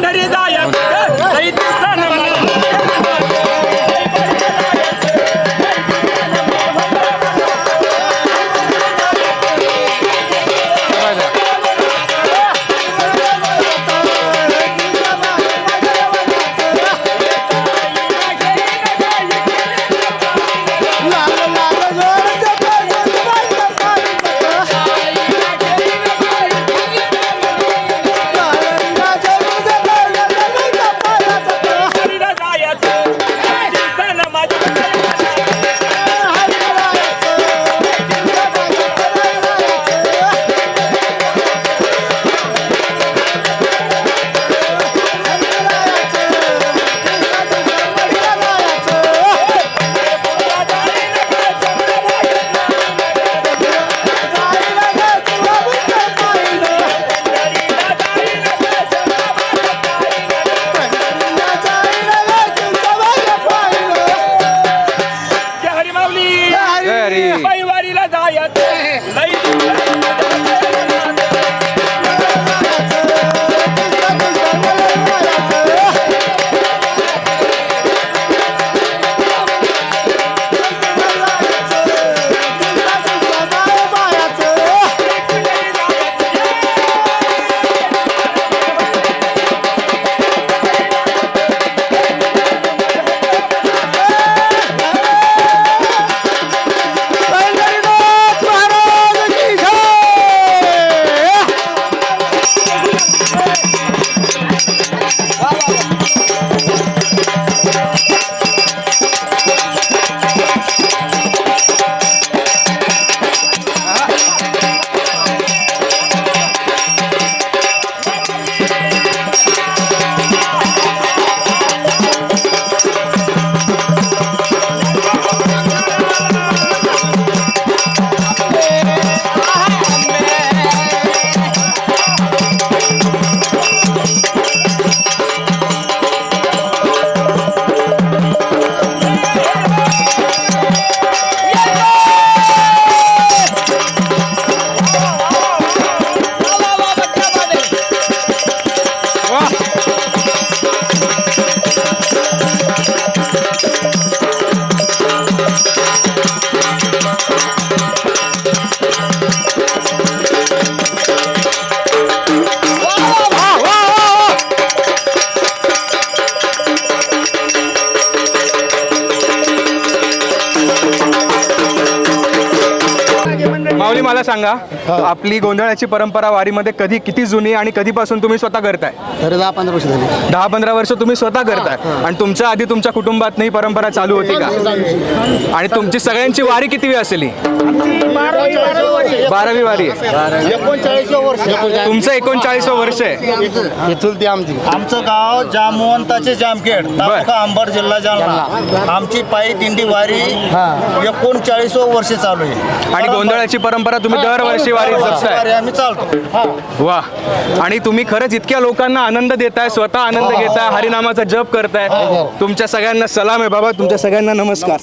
கண்டறிதாய मला सांगा आपली गोंधळाची परंपरा वारीमध्ये कधी किती जुनी आणि कधीपासून तुम्ही स्वतः करताय? तरी दहा पंधरा वर्ष झाली. दहा पंधरा वर्ष तुम्ही स्वतः करताय. आणि तुमच्या आधी तुमच्या कुटुंबात ही परंपरा चालू होती का? आणि तुमची सगळ्यांची वारी किती वेळ असेल? ही? बारावी वारी. एकोणचाळीस वर्ष. तुमचं एकोणचाळीस वर्ष आहे. चुलती आमची. आमचं गाव जामवंताचे जामखेड तालुका अंबड जिल्हा जालना. आमची पायी दिंडी वारी एकोणचाळीस वर्ष चालू आहे. आणि गोंधळाची परंपरा तुम्ही दरवर्षी वारी जपताय. आम्ही चालतो. वा. आणि तुम्ही खरंच इतक्या लोकांना आनंद देताय स्वतः आनंद घेताय हरिनामाचा जप करताय. तुमच्या सगळ्यांना सलाम आहे बाबा तुमच्या सगळ्यांना नमस्कार.